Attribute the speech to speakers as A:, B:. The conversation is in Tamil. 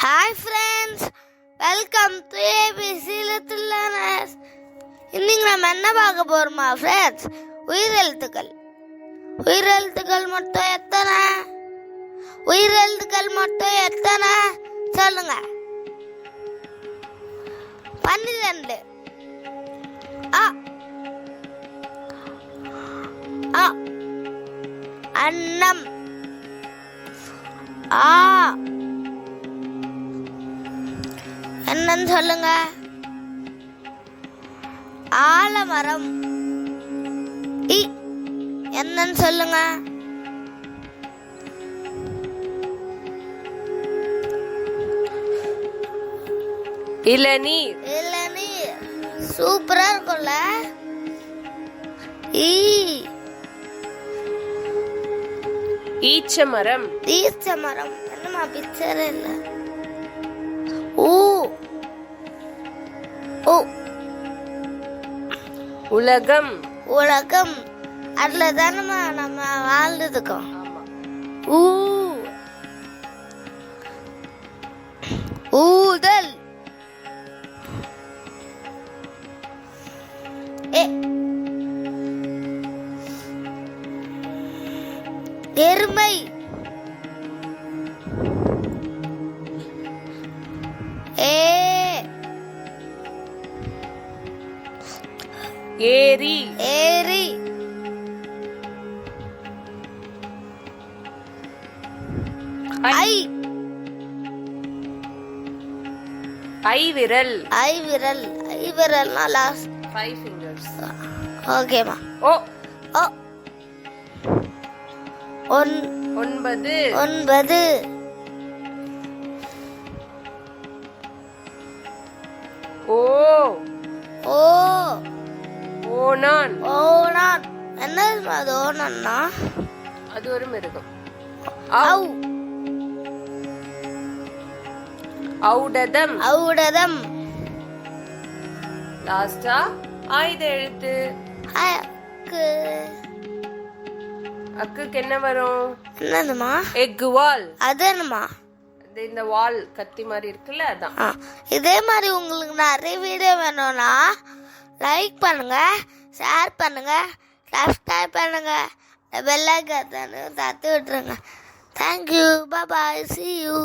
A: Hi friends welcome to ABC little learners இன்னைக்கு நம்ம என்ன பார்க்க போகிறோமா ஃப்ரெண்ட்ஸ் உயிரெழுத்துக்கள் உயிரெழுத்துக்கள் மட்டும் எத்தனை? உயிரெழுத்துக்கள் மட்டும் எத்தனை? சொல்லுங்க. பன்னிரெண்டு. அ அ அன்னம். ஆ. என்னன்னு சொல்லுங்க. ஆலமரம். இ என்னன்னு சொல்லுங்க.
B: இளநீர்
A: இளநீர் சூப்பரா இருக்கும்ல. ஈ.
B: ஈச்சமரம்.
A: ஈச்ச மரம் என்னமா பிக்சர் இல்ல. ஊ.
B: உலகம்.
A: உலகம். அதுல தானம்மா நம்ம வாழ்ந்துருக்கோம். ஊ. ஊதல். எருமை.
B: ஏரி.
A: ஏரி. ஐ.
B: ஐ. விரல்.
A: ஐ விரல். ஐ விரல்னா லாஸ்ட்
B: ஃபைவ் ஃபிங்கர்ஸ்
A: ஓகேம்மா
B: ஓ.
A: ஓ. ஒன்.
B: ஒன்பது.
A: ஒன்பது.
B: ஓனான்
A: ஓனான் என்ன அது ஓனான்னா?
B: அது ஒரு மிருகம்.
A: ஔ
B: ஔடதம்
A: ஔடதம்
B: லாஸ்டா ஆயுத எழுத்து.
A: அக்கு.
B: அக்குக்கு என்ன வரும்?
A: என்னதுமா?
B: எக் வால்.
A: அது என்னமா?
B: இது இந்த வால் கத்தி மாதிரி இருக்குல்ல அதான்.
A: இதே மாதிரி உங்களுக்கு நிறைய வீடியோ வேணும்னா லைக் பண்ணுங்க. ஷேர் பண்ணுங்கள் சப்ஸ்கிரைப் பண்ணுங்கள் பெல் தத்து விட்டுருங்க. Thank you bye C you